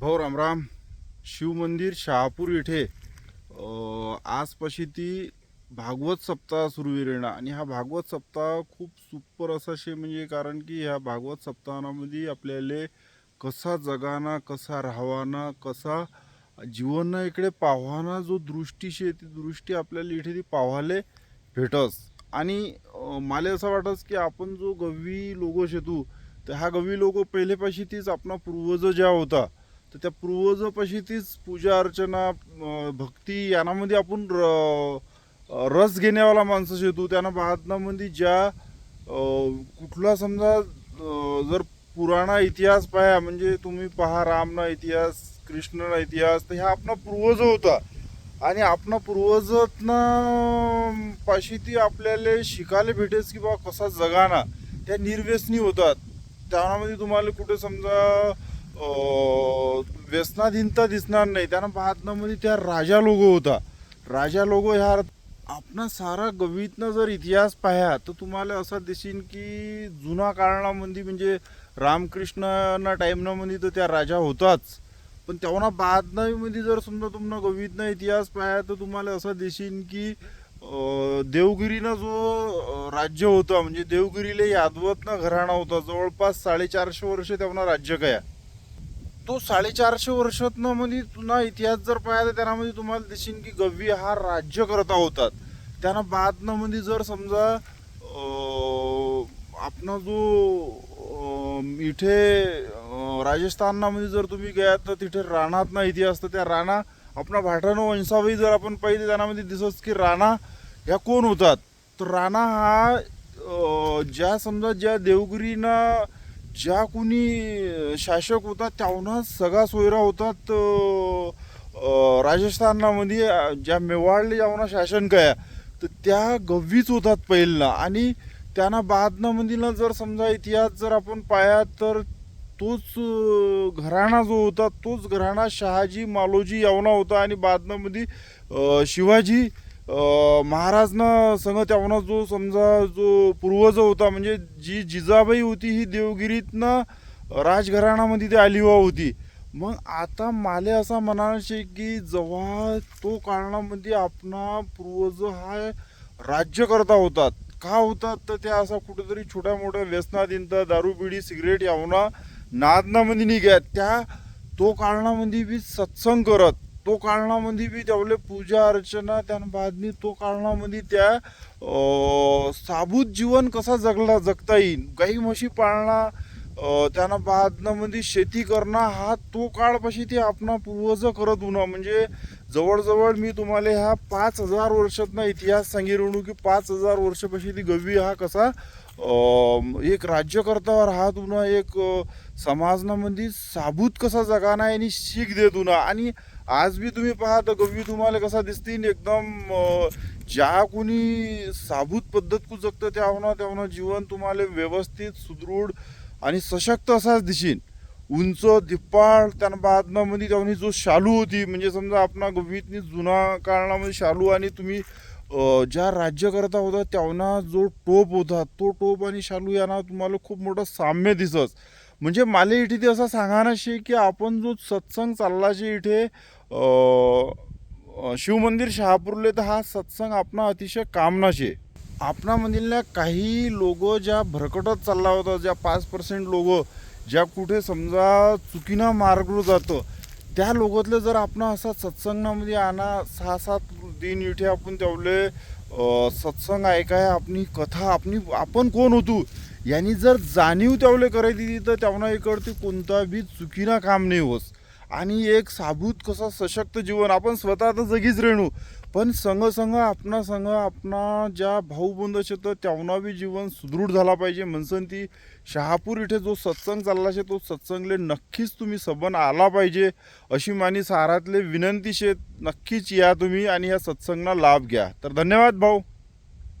भाऊ रामराम शिवमंदिर शहापूर येथे आजपाशी ती भागवत सप्ताह सुरू येणार आणि हा भागवत सप्ताह खूप सुपर असा शे म्हणजे कारण की ह्या भागवत सप्ताहामध्ये आपल्याला कसा जगाना कसा राहावाना कसा जीवनना इकडे पाहवाना जो दृष्टी शे ती दृष्टी आपल्याला इथे ती पाहायला भेटस. आणि मला असं वाटस की आपण जो गवी लोगो शेतू तर हा गवी लोगो पहिलेपाशी तीच आपला पूर्वज ज्या होता तर त्या पूर्वजापाशी तीच पूजा अर्चना भक्ती यानामध्ये आपण र- रस घेण्यावाला माणसं शेतू. त्यांना महात्मामध्ये ज्या कुठला समजा जर पुराणा इतिहास पाहा म्हणजे तुम्ही पहा रामना इतिहास कृष्णना इतिहास तर ह्या आपला पूर्वज होता. आणि आपला पूर्वजातना पाशी ती आपल्याला शिकायला भेटेस की बा कसा जगाना. त्या निर्व्यसनी होतात. त्यामध्ये तुम्हाला कुठे समजा व्यसनाधीनता दिसणार नाही. त्यांना महात्मामध्ये त्या राजा लोगो होता. राजा लोगो ह्या आपणा सारा गवीतनं जर इतिहास पाह्या तर तुम्हाला असं दिसेन की जुना काळामध्ये म्हणजे रामकृष्णना टाईमनामध्ये तर त्या राजा होताच. पण तेव्हा बादनावीमध्ये जर समजा तुम्हाला गवीतनं इतिहास पाह्या तर तुम्हाला असं दिसेन की देवगिरीनं जो राज्य होता म्हणजे देवगिरीला यादवतनं घराणा होता. जवळपास साडेचारशे वर्ष तेव्हा राज्य कया तो साडेचारशे वर्षातनं मध्ये पुन्हा इतिहास जर पाहिला तर त्यामध्ये म्हणजे तुम्हाला दिसेन की गव्वी हा राज्यकर्ता होतात. त्यांना बादनं मध्ये जर समजा आपला जो इथे अं, राजस्थानामध्ये जर तुम्ही गेलात तर तिथे राणात ना इतिहास तर त्या राणा आपला भाटानो वंशावही जर आपण पाहिजे त्यामध्ये दिसत की राणा ह्या कोण होतात? तर राणा हा ज्या समजा ज्या देवगिरीनं ज्या कुणी शासक होता त्यावनं सगळा सोयरा होतात राजस्थानामध्ये ज्या मेवाडले जाऊना शासन काय तर त्या गव्वीच होतात पहिला. आणि त्यांना बादनामधीला जर समजा इतिहास जर आपण पाया तर तोच घराणा जो होता तोच घराणा शहाजी मालोजी यावना होता. आणि बादनामध्ये शिवाजी महाराजनं संग त्यावना जो समजा जो पूर्वज होता म्हणजे जी जिजाबाई होती ही देवगिरीतनं राजघराण्यामध्ये ती आली होती. मग आता माले असा म्हणायचे की जेव्हा तो कारणामध्ये आपणा पूर्वज हा राज्यकर्ता होतात का होतात? तर त्या असा कुठेतरी छोट्या मोठ्या व्यसनात दारू दारूबिडी सिगरेट यावना नादनामध्ये निघ्यात. त्या तो कारणामध्ये बी सत्संग करत. तो कारणामध्ये बी त्यावले पूजा अर्चना त्यानं बादनी तो कारणामध्ये त्या साबूत जीवन कसा जगला जगता येईल गाई म्हशी पाळणा त्यांना त्यानं बादनामध्ये शेती करणं हा तो काळपाशी ते आपणा पूर्वज करत होणं. म्हणजे जवळजवळ मी तुम्हाला ह्या पाच हजार वर्षातनं इतिहास सांगितलं की पाच हजार वर्षापाशी ती गवी हा कसा एक राज्यकर्ता राहत एक समाजनामध्ये साबूत कसा जगाना आणि शीख दे होणं आणि आज बी तुम्ही पहा तर गवी तुम्हाला कसा दिसतील एकदम ज्या कोणी साबूत पद्धत कु जगतं त्या होणं जीवन तुम्हाला व्यवस्थित सुदृढ आणि सशक्त असाच दिसेल उंच दिप्पाळ त्यांना बादनामध्ये त्यावनी जो शालू होती म्हणजे समजा आपणा गवीतनी जुना कारणामध्ये शालू आणि तुम्ही ज्या राज्यकर्ता होता त्यावना जो टोप होता तो टोप आणि शालू यांना तुम्हाला खूप मोठं साम्य दिसत. म्हणजे मला इथे ते असं सांगायला शे की आपण जो सत्संग चालला शे इथे शिवमंदिर शहापूरले तर हा सत्संग आपणा अतिशय कामनाशे आपणामधील काही लोगो ज्या भरकटत चालला होता ज्या पाच पर्सेंट लोगो ज्या कुठे समजा चुकीनं मार्गलो जातं त्या लोकातले जर आपण असा सत्संगामध्ये म्हणजे आणा सहा सात दिन इथे आपण तेवढे सत्संग ऐकाय आपली कथा आपली आपण कोण होतो? यांनी जर जाणीव तेवढे करायची तर तेवढा इकडते कोणता बी चुकीना काम नाही होस आणि एक साबूत कसा सशक्त जीवन आपण स्वतः तर जगीच रेणू. पण संग संग आपणा संघ आपणा ज्या भाऊबंध शेत तेवना बी जीवन सुदृढ झाला पाहिजे. म्हणसन ती शहापूर इथे जो सत्संग चालला शे तो सत्संगले नक्कीच तुम्ही सबन आला पाहिजे अशी मानी सारातले विनंती शेत नक्कीच या तुम्ही आणि या सत्संगना लाभ घ्या. तर धन्यवाद भाऊ.